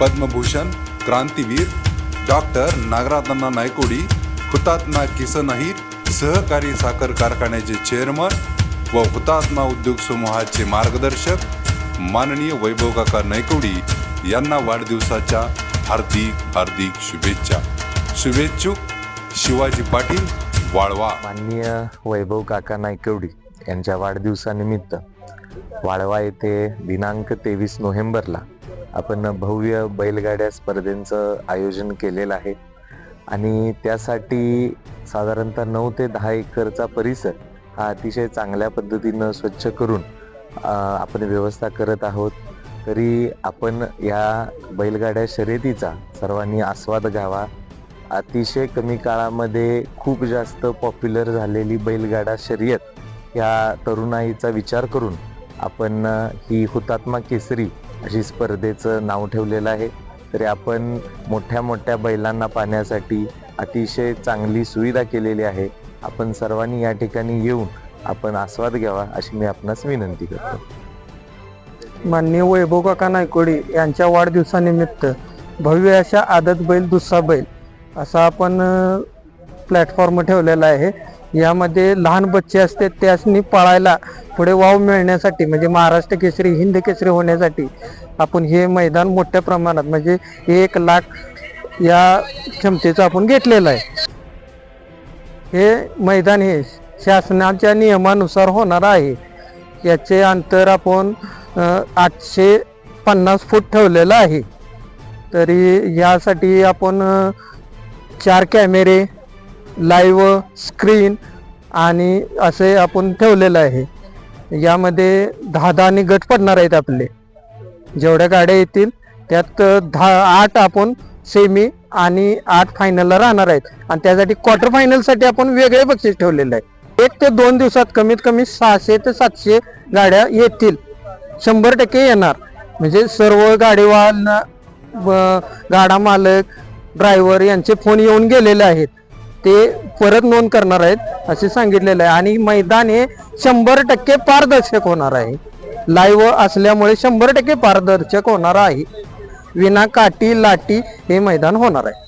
Padma Bhushan क्रांतीवीर doctor नागराजना Naikodi हुतात्मा किसन अहिर सहकारी साखर कारखान्याचे चेअरमन व हुतात्मा उद्योग समूहाचे मार्गदर्शक माननीय वैभव काका नायकोडी यांना वाढदिवसाच्या हार्दिक हार्दिक शुभेच्छा. शुभेच्छुक शिवाजी पाटील वाळवा. माननीय वैभव काका नायकवडी यांच्या वाढदिवसानिमित्त वाळवा येथे दिनांक तेवीस नोव्हेंबरला आपण भव्य बैलगाड्या स्पर्धेंचं आयोजन केलेलं आहे. आणि त्यासाठी साधारणतः नऊ ते दहा एकरचा परिसर हा अतिशय चांगल्या पद्धतीनं स्वच्छ करून आपण व्यवस्था करत आहोत. तरी आपण या बैलगाड्या शर्यतीचा सर्वांनी आस्वाद घ्यावा. अतिशय कमी काळामध्ये खूप जास्त पॉप्युलर झालेली बैलगाडा शर्यत या तरुणाईचा विचार करून आपण ही हुतात्मा केसरी अशी स्पर्धेचं नाव ठेवलेलं आहे. तरी आपण मोठ्या मोठ्या बैलांना पाहण्यासाठी अतिशय चांगली सुविधा केलेली आहे. आपण सर्वांनी या ठिकाणी येऊन आपण आस्वाद घ्यावा अशी मी आपणास विनंती करतो. माननीय वैभव काका नायकोडी यांच्या वाढदिवसानिमित्त भव्य अशा आदत बैल दुसरा बैल असा आपण प्लॅटफॉर्म ठेवलेला आहे. यामध्ये लहान बच्चे असते त्यासनी पळायला पुढे वाव मिळण्यासाठी म्हणजे महाराष्ट्र केसरी हिंद केसरी होण्यासाठी आपण हे मैदान मोठ्या प्रमाणात म्हणजे एक लाख या क्षमतेचं आपण घेतलेलं आहे. हे मैदान हे शासनाच्या नियमानुसार होणार आहे. याचे अंतर आपण आठशे पन्नास फूट ठेवलेलं आहे. तरी यासाठी आपण चार कॅमेरे लाईव्ह स्क्रीन आणि असे आपण ठेवलेलं आहे. यामध्ये दहा दहानी गट पडणार आहेत आपले. जेवढ्या गाड्या येतील त्यात दहा आठ आपण सेमी आणि आठ फायनलला राहणार आहेत. आणि त्यासाठी क्वार्टर फायनलसाठी आपण वेगळे बक्षीस ठेवलेलं आहे. एक ते दोन दिवसात कमीत कमी सहाशे ते सातशे गाड्या येतील. शंभर टक्के येणार. म्हणजे सर्व गाडीवान गाडा मालक ड्रायव्हर यांचे फोन येऊन गेलेले आहेत. ते परत नोंद करणार आहेत असे सांगितलेलं आहे. आणि मैदान हे शंभर टक्के पारदर्शक होणार आहे. लाईव्ह असल्यामुळे शंभर टक्के पारदर्शक होणार आहे. विना काठी लाटी हे मैदान होणार आहे.